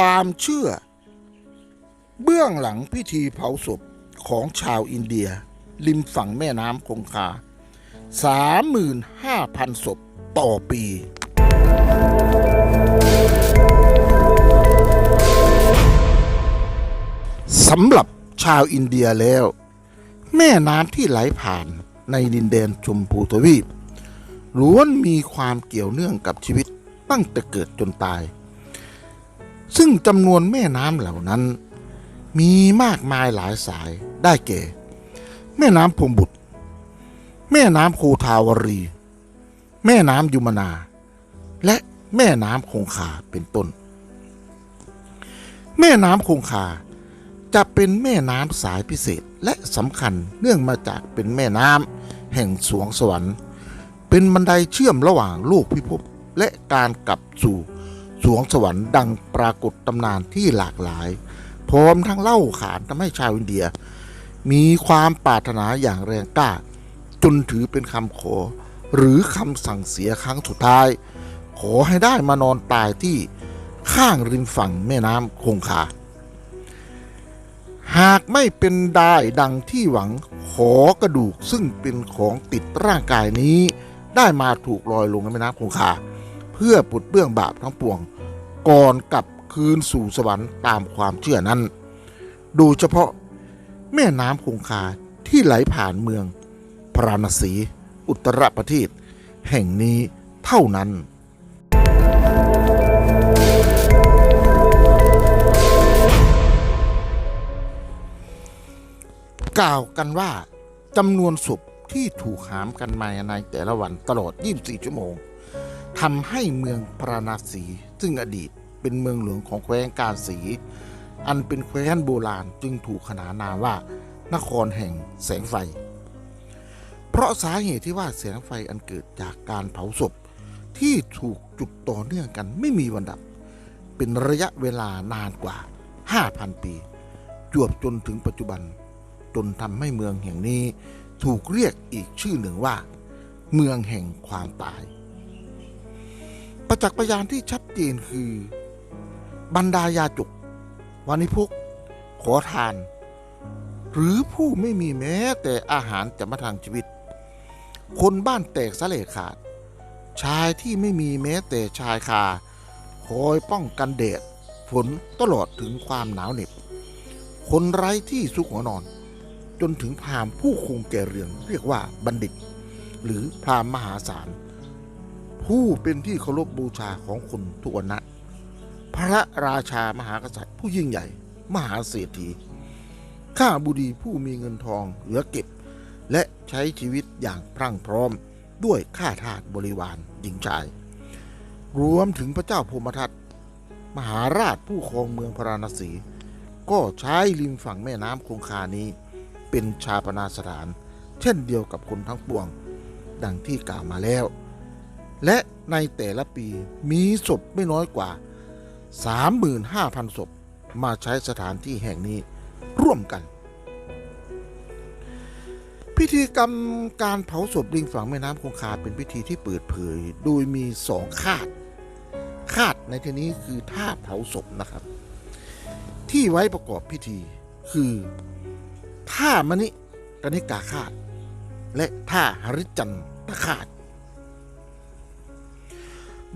ความเชื่อ เบื้องหลังพิธีเผาศพของชาวอินเดีย ริมฝั่งแม่น้ำคงคา 35,000 ศพต่อปี สำหรับชาวอินเดียแล้ว แม่น้ำที่ไหลผ่านในดินแดนชมพูทวีปล้วนมีความเกี่ยวเนื่องกับชีวิตตั้งแต่เกิดจนตาย ซึ่งจำนวนแม่น้ำเหล่านั้น มีมากมายหลายสายได้แก่ แม่น้ำพรมบุตร แม่น้ำโคทาวรี แม่น้ำยุมนา และแม่น้ำคงคาเป็นต้น แม่น้ำคงคาจะเป็นแม่น้ำสายพิเศษและสำคัญเนื่องมาจากเป็นแม่น้ำแห่งสวงสวรรค์ เป็นบันไดเชื่อมระหว่างโลกพิภพและการกลับสู่ สวงสวรรค์ดังปรากฏตำนานที่หลากหลาย พร้อมทั้งเล่าขานทำให้ชาวอินเดีย มีความปรารถนาอย่างแรงกล้า จนถือเป็นคำขอ หรือคำสั่งเสียครั้งสุดท้าย ขอให้ได้มานอนตายที่ข้างริมฝั่งแม่น้ำคงคา หากไม่เป็นได้ดังที่หวังขอกระดูกซึ่งเป็นของติดร่างกายนี้ ได้มาถูกลอยลงในแม่น้ำคงคา พื่อปลดเบื้องบาปทั้งปวง ก่อนกลับคืนสู่สวรรค์ตามความเชื่อนั้น โดยเฉพาะแม่น้ำคงคาที่ไหลผ่านเมือง พราณสี อุตรประเทศ แห่งนี้เท่านั้นกล่าวกันว่าจำนวนศพที่ถูกหามกันมาในแต่ละวันตลอด 24 ชั่วโมง ทำให้เมืองพราณสี ซึ่งอดีตเป็นเมืองหลวงของแคว้นการสี อันเป็นแคว้นโบราณจึงถูกขนานนามว่า นครแห่งแสงไฟ เพราะสาเหตุที่ว่าแสงไฟอันเกิดจากการเผาศพ ที่ถูกจุดต่อเนื่องกันไม่มีวันดับ เป็นระยะเวลานานกว่า 5,000 ปี จวบจนถึงปัจจุบัน จนทำให้เมืองแห่งนี้ถูกเรียกอีกชื่อหนึ่งว่า เมืองแห่งความตาย ประจักษ์พยานที่ชัดเจนคือ บรรดายาจุกวานิพกขอทาน หรือผู้ไม่มีแม้แต่อาหารจะมาทางชีวิต คนบ้านแตกสะเลขาด ชายที่ไม่มีแม้แต่ชายคา คอยป้องกันแดดฝนตลอดถึงความหนาวเหน็บ คนไร้ที่สุขหัวนอน จนถึงพรามผู้คงแก่เรืองเรียกว่าบัณฑิต หรือพรามมหาศาล ผู้เป็นที่เคารพบูชาของคนทุกวันนะพระราชามหากษัตริย์ ผู้ยิ่งใหญ่ มหาเศรษฐี ข้าบุดีผู้มีเงินทองเหลือเก็บ และใช้ชีวิตอย่างพรั่งพร้อมด้วยข้าทาสบริวารหญิงชาย รวมถึงพระเจ้าพมทัตมหาราชผู้ครองเมืองพาราณสี ก็ใช้ริมฝั่งแม่น้ำคงคานี้ เป็นชาปนาสถาน เช่นเดียวกับคนทั้งปวง ดังที่กล่าวมาแล้ว และในแต่ละปีมีศพไม่น้อยกว่า 35,000 ศพมาใช้สถานที่แห่งนี้ร่วมกัน พิธีกรรมการเผาศพริมฝั่งแม่น้ำคงคาเป็นพิธีที่เปิดเผย โดยมีสองคาด คาดในที่นี้คือท่าเผาศพนะครับ ที่ไว้ประกอบพิธีคือท่ามณิกนิกาคาด และท่าหริจันตคาด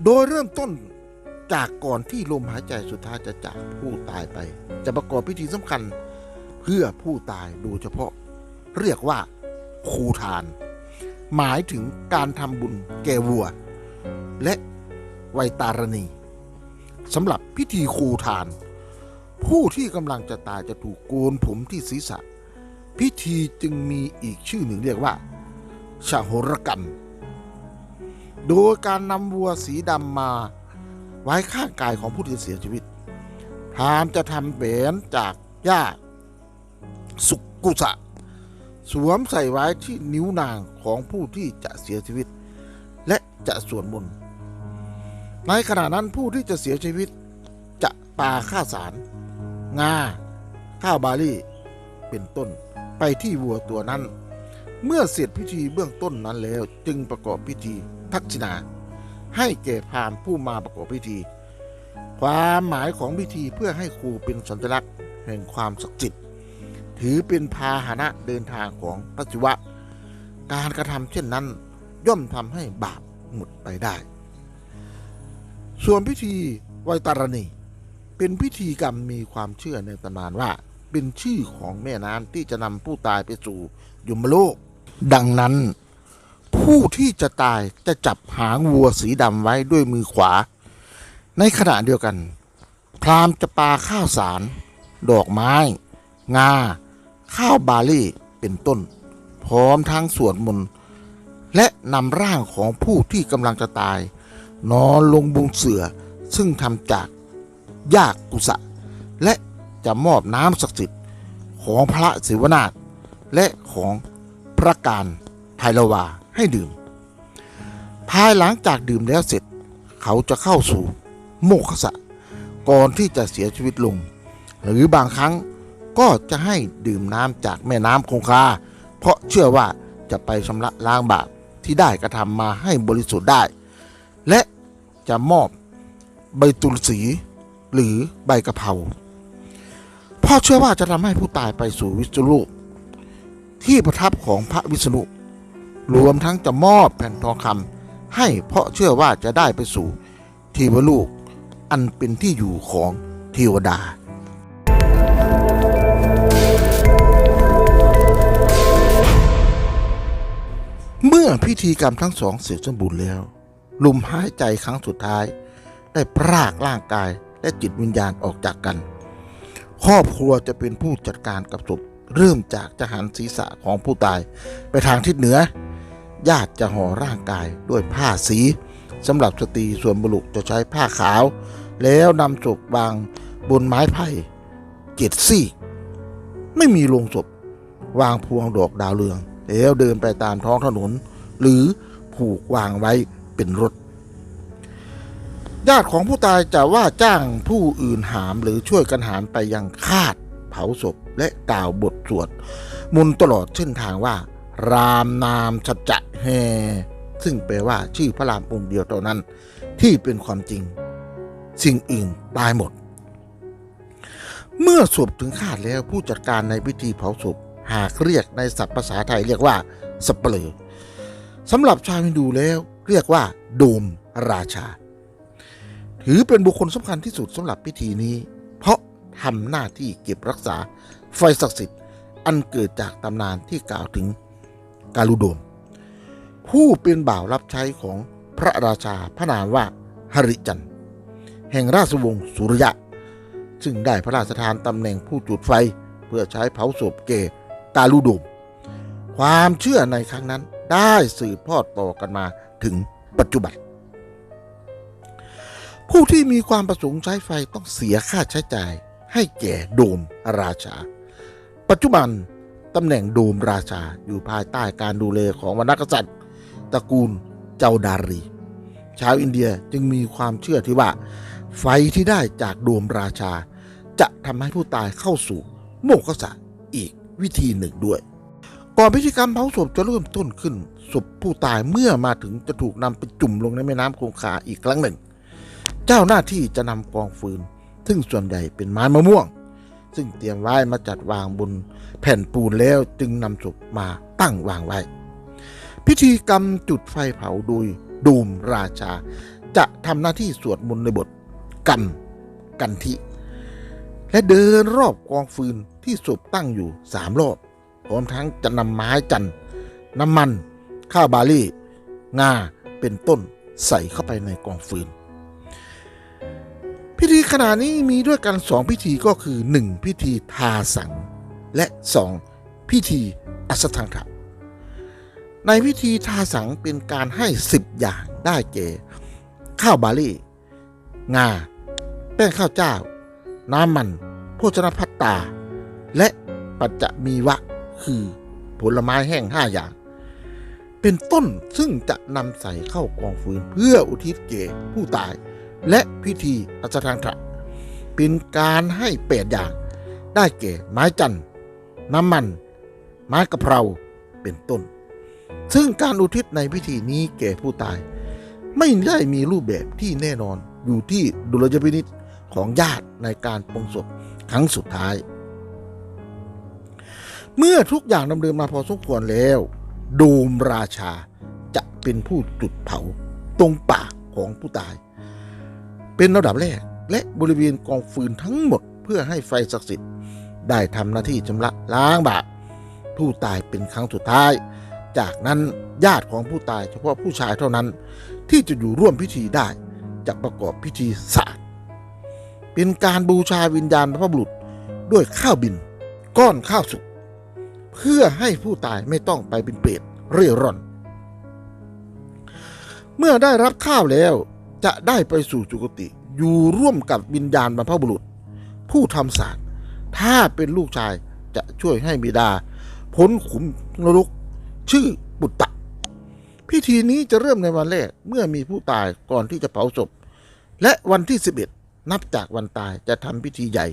โดยเริ่มต้นจากก่อนที่ลมหายใจสุดท้ายจะจากผู้ตายไป จะประกอบพิธีสำคัญเพื่อผู้ตายโดยเฉพาะ เรียกว่าคูทาน หมายถึงการทำบุญแก่วัว และไวตารณีสำหรับพิธีคูทาน ผู้ที่กำลังจะตายจะถูกโกนผมที่ศีรษะ พิธีจึงมีอีกชื่อหนึ่งเรียกว่าชาโหรกรรม โดยการนำวัวสีดำมาไว้ข้างกายของผู้ที่เสียชีวิตพราหมณ์จะทำแหวนจากหญ้าสุกุสะ สวมใส่ไว้ที่นิ้วนางของผู้ที่จะเสียชีวิต และจะสวดมนต์ในขณะนั้นผู้ที่จะเสียชีวิต จะปาข้าสาร งา ข้าวบาลีเป็นต้นไปที่วัวตัวนั้น เมื่อเสร็จพิธีเบื้องต้นนั้นแล้วจึงประกอบพิธี ทักษิณาให้แก่พราหมณ์ผู้มาประกอบพิธี ความหมายของพิธีเพื่อให้ครูเป็นสัญลักษณ์แห่งความศักดิ์สิทธิ์ถือเป็นพาหนะเดินทางของพระศิวะ การกระทำเช่นนั้นย่อมทำให้บาปหมดไปได้ ส่วนพิธีไวตารณี เป็นพิธีกรรมมีความเชื่อในตำนานว่า เป็นชื่อของแม่น้ำที่จะนำผู้ตายไปสู่ยมโลก ดังนั้น ผู้ที่จะตายจะจับหางวัวสีดำไว้ด้วยมือขวา ในขณะเดียวกัน พรามจะปาข้าวสาร ดอกไม้ งา ข้าวบาลี่เป็นต้น พร้อมทั้งสวดมนต์และนำร่างของผู้ที่กำลังจะตาย นอนลงบนเสือซึ่งทำจากหญ้ากุสะ และจะมอบน้ำศักดิ์สิทธิ์ของพระศิวนาถและของพระการไพรวา ให้ดื่ม ภายหลังจากดื่มแล้วเสร็จ เขาจะเข้าสู่โมกขสะก่อนที่จะเสียชีวิตลง หรือบางครั้งก็จะให้ดื่มน้ำจากแม่น้ำคงคา เพราะเชื่อว่าจะไปชำระล้างบาปที่ได้กระทำมาให้บริสุทธิ์ได้ และจะมอบใบตุลสีหรือใบกะเพราพราะเชื่อว่าจะทำให้ผู้ตายไปสู่วิษณุโลกที่ประทับของพระวิษณุ รวมทั้งจะมอบแผ่นทองคำให้เพราะเชื่อว่าจะได้ไปสู่เทวโลกอันเป็นที่อยู่ของเทวดาเมื่อพิธีกรรมทั้งสองเสร็จสมบูรณ์แล้ว ลมหายใจครั้งสุดท้าย ได้พรากร่างกายและจิตวิญญาณออกจากกัน ครอบครัวจะเป็นผู้จัดการกับศพเริ่มจากจะหันศีรษะของผู้ตายไปทางทิศเหนือ ญาติจะห่อร่างกายด้วยผ้าสีสำหรับสตรีส่วนบุรุษจะใช้ผ้าขาว แล้วนำศพวางบนไม้ไผ่เจ็ดซี่ ไม่มีโลงศพ วางพวงดอกดาวเรือง แล้วเดินไปตามท้องถนน หรือผูกวางไว้เป็นรถ ญาติของผู้ตายจะว่าจ้างผู้อื่นหามหรือช่วยกันหามไปยังคาด เผาศพและกล่าวบทสวดมนต์ตลอดเส้นทางว่า รามนามสัจจะแฮซึ่งแปลว่าชื่อพระรามองค์เดียวเท่านั้น ที่เป็นความจริง สิ่งอื่นตายหมด เมื่อศพถึงคาดแล้วผู้จัดการในพิธีเผาศพหากเรียกในศัพท์ภาษาไทยเรียกว่าสเปลอสำหรับชาวฮินดูแล้วเรียกว่า โดมราชา ถือเป็นบุคคลสำคัญที่สุดสำหรับพิธีนี้ เพราะทำหน้าที่เก็บรักษาไฟศักดิ์สิทธิ์อันเกิดจากตำนานที่กล่าวถึง กาลุโดม ผู้เป็นบ่าวรับใช้ของพระราชาพระนามว่าหริจันแห่งราชวงศ์สุริยะ ซึ่งได้พระราชทานตำแหน่งผู้จุดไฟเพื่อใช้เผาศพเกกาลุโดม ความเชื่อในครั้งนั้นได้สืบทอดต่อกันมาถึงปัจจุบันผู้ที่มีความประสงค์ใช้ไฟต้องเสียค่าใช้จ่ายให้แก่โดมราชา ปัจจุบัน ตำแหน่งโดมราชาอยู่ภายใต้การดูแลของวรรณกษัตริย์ตระกูลเจ้าดารี ชาวอินเดียจึงมีความเชื่อที่ว่า ไฟที่ได้จากโดมราชา จะทำให้ผู้ตายเข้าสู่โมกขะอีกวิธีหนึ่งด้วย ก่อนพิธีกรรมเผาศพจะเริ่มต้นขึ้นศพผู้ตายเมื่อมาถึงจะถูกนำไปจุ่มลงในแม่น้ำคงคาอีกครั้งหนึ่ง เจ้าหน้าที่จะนำกองฟืน ซึ่งส่วนใหญ่เป็นไม้มะม่วง ซึ่งเตรียมไว้มาจัดวางบนแผ่นปูนแล้วจึงนำศพมาตั้งวางไว้ พิธีกรรมจุดไฟเผาโดยดูมราชา จะทำหน้าที่สวดมนต์ในบทกันกันทิ และเดินรอบกองฟืนที่ศพตั้งอยู่สามรอบพร้อมทั้งจะนำไม้จันน้ำมัน ข้าวบาลี่ งาเป็นต้นใส่เข้าไปในกองฟืน พิธีขณะนี้มีด้วยกันสองพิธีก็คือ 1. พิธีทาสัง และ 2. พิธีอัสสังขะในพิธีทาสังเป็นการให้ 10 อย่างได้แก่ข้าวบาลีงา แป้งข้าวเจ้า น้ำมัน โภชนพัตตา และปัจจะมีวะ คือผลไม้แห้งห้าอย่าง เป็นต้นซึ่งจะนำใส่เข้ากองฟืนเพื่ออุทิศแก่ผู้ตาย และพิธีอัศทางถะเป็นการให้แปดอย่าง ได้แก่ไม้จันทร์น้ำมัน ไม้กระเพราเป็นต้น ซึ่งการอุทิศในพิธีนี้แก่ผู้ตาย ไม่ได้มีรูปแบบที่แน่นอนอยู่ที่ดุลยพินิษของญาติในการปงศพครั้งสุดท้าย เมื่อทุกอย่างดำเนินมาพอสมควรแล้ว โดมราชาจะเป็นผู้จุดเผาตรงปากของผู้ตาย เป็นระดับแรกและบริเวณกองฟืนทั้งหมดเพื่อให้ไฟศักดิ์สิทธิ์ได้ทำหน้าที่ชำระล้างบาปผู้ตายเป็นครั้งสุดท้าย จากนั้นญาติของผู้ตายเฉพาะผู้ชายเท่านั้น ที่จะอยู่ร่วมพิธีได้จะประกอบพิธีศาสตร์เป็นการบูชาวิญญาณบรรพบุรุษด้วยข้าวบิน ก้อนข้าวสุกเพื่อให้ผู้ตายไม่ต้องไปเป็นเปรตเร่ร่อน เมื่อได้รับข้าวแล้ว จะได้ไปสู่จุกติ อยู่ร่วมกับวิญญาณบรรพบุรุษ ผู้ทำศาสตร์ ถ้าเป็นลูกชายจะช่วยให้บิดา พ้นขุมนรกชื่อบุตตะ พิธีนี้จะเริ่มในวันแรกเมื่อมีผู้ตายก่อนที่จะเผาศพ และวันที่ 11 นับจากวันตายจะทำพิธีใหญ่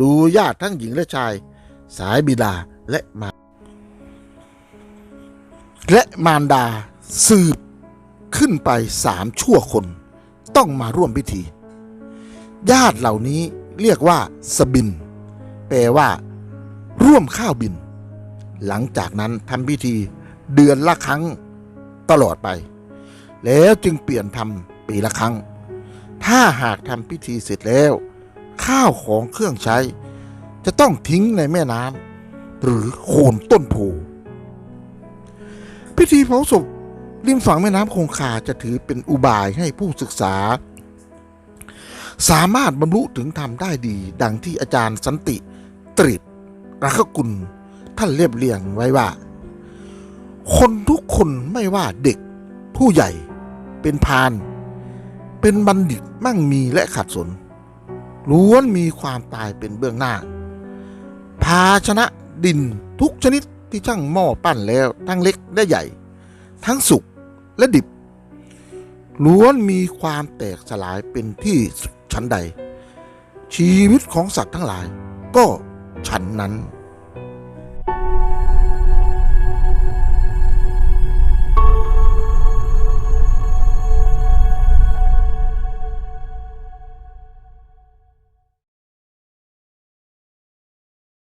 ดูญาติทั้งหญิงและชาย สายบิดาและมาและมารดาสืบขึ้นไปสามชั่วคน ต้องมาร่วมพิธี ญาติเหล่านี้เรียกว่าสบิน แปลว่า ร่วมข้าวบิน หลังจากนั้นทำพิธีเดือนละครั้งตลอดไป แล้วจึงเปลี่ยนทำปีละครั้ง ถ้าหากทำพิธีเสร็จแล้ว ข้าวของเครื่องใช้ จะต้องทิ้งในแม่น้ำหรือโคนต้นโพพิธีเผาศพ ริมฝั่งแม่น้ำคงคาจะถือเป็นอุบายให้ผู้ศึกษา สามารถบรรลุถึงธรรมได้ดี ดังที่อาจารย์สันติ ตริตรักกุล ท่านเรียบเรียงไว้ว่า คนทุกคนไม่ว่าเด็ก ผู้ใหญ่ เป็นพาน เป็นบัณฑิตมั่งมีและขัดสนล้วนมีความตายเป็นเบื้องหน้า ภาชนะดินทุกชนิดที่ช่างหม้อปั้นแล้ว ทั้งเล็กและใหญ่ ทั้งสุก และดิบ ล้วนมีความแตกสลายเป็นที่ชั้นใด ชีวิตของสัตว์ทั้งหลาย ก็ฉันนั้น